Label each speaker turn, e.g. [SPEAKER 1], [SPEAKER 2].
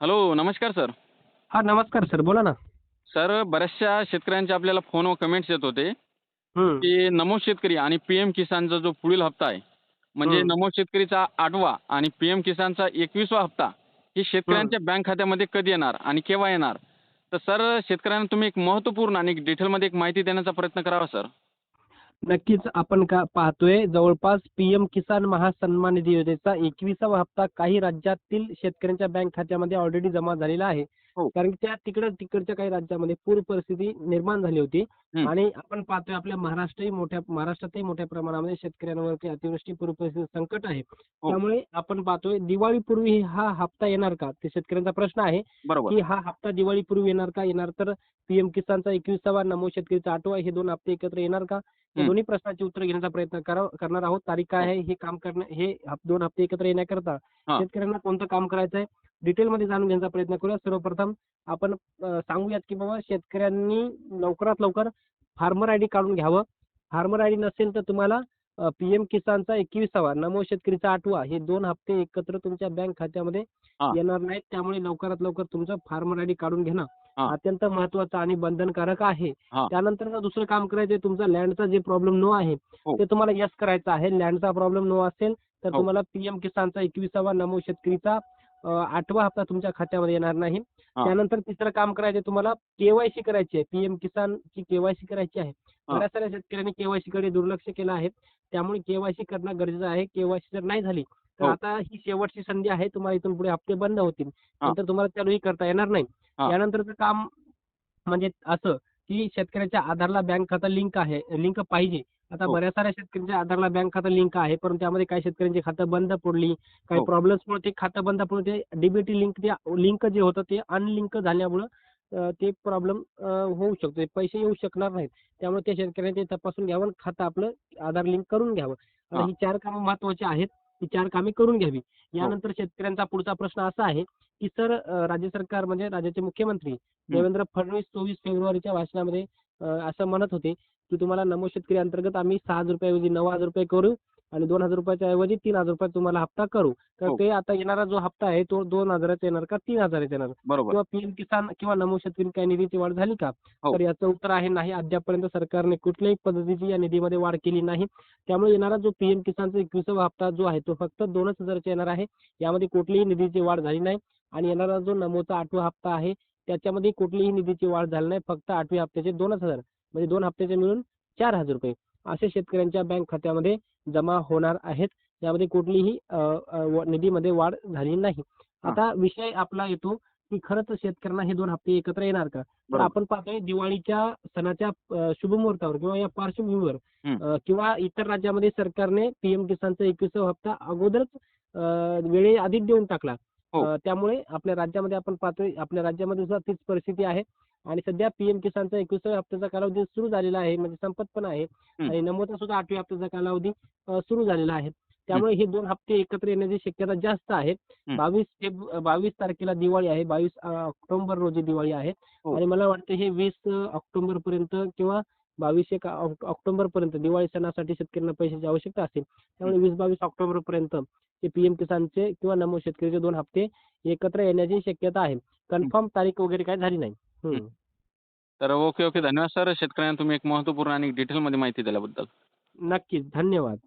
[SPEAKER 1] Hello नमस्कार sir.
[SPEAKER 2] हा नमस्कार सर बोला ना.
[SPEAKER 1] सर बऱ्याचशा शेतकऱ्यांचे आपल्याला फोन व कमेंट्स येत होते. की नमो शेतकरी आणि पी एम किसानचा जो पुढील हप्ता आहे म्हणजे. नमो शेतकरीचा आठवा आणि पी एम किसानचा एकवीसवा हप्ता हे शेतकऱ्यांच्या बँक खात्यामध्ये कधी येणार आणि केव्हा येणार? तर सर शेतकऱ्यांना तुम्ही एक महत्त्वपूर्ण आणि डिटेलमध्ये एक माहिती देण्याचा प्रयत्न करावा सर.
[SPEAKER 2] नक्कीच आपण का पाहतोय जवळपास पीएम किसान महासन्मान निधी योजनेचा एकविसावा हप्ता काही राज्यातील शेतकऱ्यांच्या बँक खात्यामध्ये ऑलरेडी जमा झालेला आहे. कारण त्या तिकडं तिकडच्या काही राज्यामध्ये पूर परिस्थिती निर्माण झाली होती.
[SPEAKER 1] हं.
[SPEAKER 2] आणि आपण पाहतोय आपल्या महाराष्ट्रही मोठ्या महाराष्ट्रातही मोठ्या प्रमाणामध्ये शेतकऱ्यांवरती अतिवृष्टी पूर परिस्थिती संकट आहे.
[SPEAKER 1] हो.
[SPEAKER 2] त्यामुळे आपण पाहतोय दिवाळीपूर्वी हा हप्ता येणार का? ते शेतकऱ्यांचा प्रश्न आहे. की हा हप्ता दिवाळीपूर्वी येणार का? येणार तर पीएम किसानचा एकविसावा नमो शेतकरीचा आठवा हे दोन हप्ते एकत्र येणार का? या
[SPEAKER 1] हं.
[SPEAKER 2] दोन्ही प्रश्नाची उत्तर घेण्याचा प्रयत्न करा- करणार आहोत. तारीख काय आहे? हे काम करणं हे दोन हप्ते एकत्र येण्याकरता
[SPEAKER 1] हा.
[SPEAKER 2] शेतकऱ्यांना कोणतं काम करायचं आहे डिटेलमध्ये जाणून घेण्याचा प्रयत्न करूया. सर्वप्रथम आपण अं, सांगूयात की बाबा शेतकऱ्यांनी लवकरात लवकर फार्मर आयडी काढून घ्यावं फार्मर आयडी नसेल तर तुम्हाला पीएम किसानचा एकविसावा नमो शेतकरीचा आठवा हे दोन हप्ते एकत्र तुमच्या बँक खात्यामध्ये. येणार नाहीत त्यामुळे लवकरात लवकर तुमचं फार्मर आयडी काढून घेणं. अत्यंत महत्वाचं आणि बंधनकारक आहे. त्यानंतर दुसरं काम करायचं तुमचा लँडचा जे प्रॉब्लेम नो आहे
[SPEAKER 1] हो.
[SPEAKER 2] ते तुम्हाला यस करायचं आहे लँडचा प्रॉब्लेम नो असेल तर
[SPEAKER 1] हो.
[SPEAKER 2] तुम्हाला पीएम किसानचा एकविसावा नमो शेतकरीचा आठवा हप्ता तुमच्या खात्यामध्ये येणार नाही. त्यानंतर तिसरं काम करायचं तुम्हाला केवायसी करायची आहे पीएम किसानची केवायसी करायची आहे. बऱ्याच साऱ्या शेतकऱ्यांनी केवायसी कडे दुर्लक्ष केलं आहे त्यामुळे केवायसी करणं गरजेचं आहे केवायसी जर नाही झाली तर
[SPEAKER 1] हो.
[SPEAKER 2] आता ही शेवटची संधी आहे तुम्हाला इथून पुढे हप्ते बंद होतील. नंतर तुम्हाला चालूही करता येणार नाही
[SPEAKER 1] हा.
[SPEAKER 2] यानंतरचं काम म्हणजे असं की शेतकऱ्याच्या आधारला बँक खाता लिंक आहे लिंक पाहिजे आता
[SPEAKER 1] हो.
[SPEAKER 2] बऱ्याच साऱ्या शेतकऱ्यांच्या आधारला बँक खाता लिंक आहे परंतु त्यामध्ये काही शेतकऱ्यांची खातं बंद पडली काही
[SPEAKER 1] हो.
[SPEAKER 2] प्रॉब्लेम्समुळे ते खातं बंद पडून ते डीबीटी लिंक ते लिंक जे होतं ते अनलिंक झाल्यामुळं ते प्रॉब्लेम होऊ शकतो पैसे येऊ शकणार नाहीत त्यामुळे त्या शेतकऱ्यांनी ते तपासून घ्यावं आणि खातं आपलं आधार लिंक करून घ्यावं
[SPEAKER 1] हा.
[SPEAKER 2] चार कामं महत्वाची आहेत ही चार कामे करून घ्यावी
[SPEAKER 1] हो.
[SPEAKER 2] यानंतर शेतकऱ्यांचा पुढचा प्रश्न असा आहे की सर राज्य सरकार म्हणजे राज्याचे मुख्यमंत्री देवेंद्र फडणवीस चोवीस फेब्रुवारीच्या भाषणामध्ये असं म्हणत होते की तुम्हाला नमो शेतकरी अंतर्गत आम्ही सहा हजार रुपयाऐवजी नऊ हजार रुपये करू आणि दोन हजार रुपयाच्या ऐवजी तीन हजार रुपये तुम्हाला हप्ता करू. तर
[SPEAKER 1] हो.
[SPEAKER 2] ते आता येणारा जो हप्ता आहे तो दोन हजाराचा येणार का तीन हजाराचा येणार? किंवा पीएम किसान किंवा नमो शेतकरी काही निधीची वाढ झाली का?
[SPEAKER 1] हो.
[SPEAKER 2] तर याचं उत्तर आहे नाही. अद्यापपर्यंत सरकारने कुठल्याही पद्धतीची या निधीमध्ये वाढ केली नाही. त्यामुळे येणारा जो पीएम किसानचा एकविसावा हप्ता जो आहे तो फक्त दोनच हजाराचा येणार आहे. यामध्ये कुठलीही निधीची वाढ झाली नाही आणि येणारा जो नमोचा आठवा हप्ता आहे त्याच्यामध्ये कुठलीही निधीची वाढ झाली नाही. फक्त आठव्या हप्त्याचे दोनच हजार. म्हणजे दोन हप्त्याचे मिळून चार हजार रुपये. असे शेतकऱ्यांच्या बँक खात्यामध्ये जमा होणार आहेत. यामध्ये कुठलीही निधीमध्ये वाढ झाली नाही. आता विषय आपला येतो की खरंच शेतकऱ्यांना हे दोन हप्ते एकत्र येणार का? तर. आपण पाहतोय दिवाळीच्या सणाच्या शुभमुहूर्तावर किंवा या पार्श्वभूमीवर किंवा इतर राज्यामध्ये सरकारने पीएम किसानचा एकविसावा हप्ता अगोदरच अ, वेळेआधीच देऊन टाकला.
[SPEAKER 1] हो.
[SPEAKER 2] त्यामुळे आपल्या राज्यामध्ये आपण पाहतोय आपल्या राज्यामध्ये सुद्धा तीच परिस्थिती आहे. आणि सध्या पीएम किसानचा एकविसाव्या हप्त्याचा कालावधी सुरू झालेला आहे म्हणजे संपत पण आहे. आणि नमोचा सुद्धा आठव्या हप्त्याचा कालावधी सुरू झालेला आहे. त्यामुळे हे दोन हप्ते एकत्र येण्याची शक्यता जास्त आहे. बावीस फेब बावीस तारखेला दिवाळी आहे. बावीस ऑक्टोबर रोजी दिवाळी आहे.
[SPEAKER 1] हो.
[SPEAKER 2] आणि मला वाटतं हे वीस ऑक्टोबर पर्यंत किंवा बावीस एक ऑक्टोबर पर्यंत दिवाळी सणासाठी शेतकऱ्यांना पैशाची आवश्यकता असेल त्यामुळे वीस बावीस ऑक्टोबर पर्यंत हे पीएम किसानचे किंवा नमो शेतकरीचे दोन हप्ते एकत्र येण्याची शक्यता आहे. कन्फर्म तारीख वगैरे काय झाली नाही. हम्म.
[SPEAKER 1] तर ओके ओके. धन्यवाद सर. शेतकऱ्यांना तुम्ही एक महत्त्वपूर्ण आणि डिटेलमध्ये माहिती दिल्याबद्दल.
[SPEAKER 2] नक्कीच. धन्यवाद.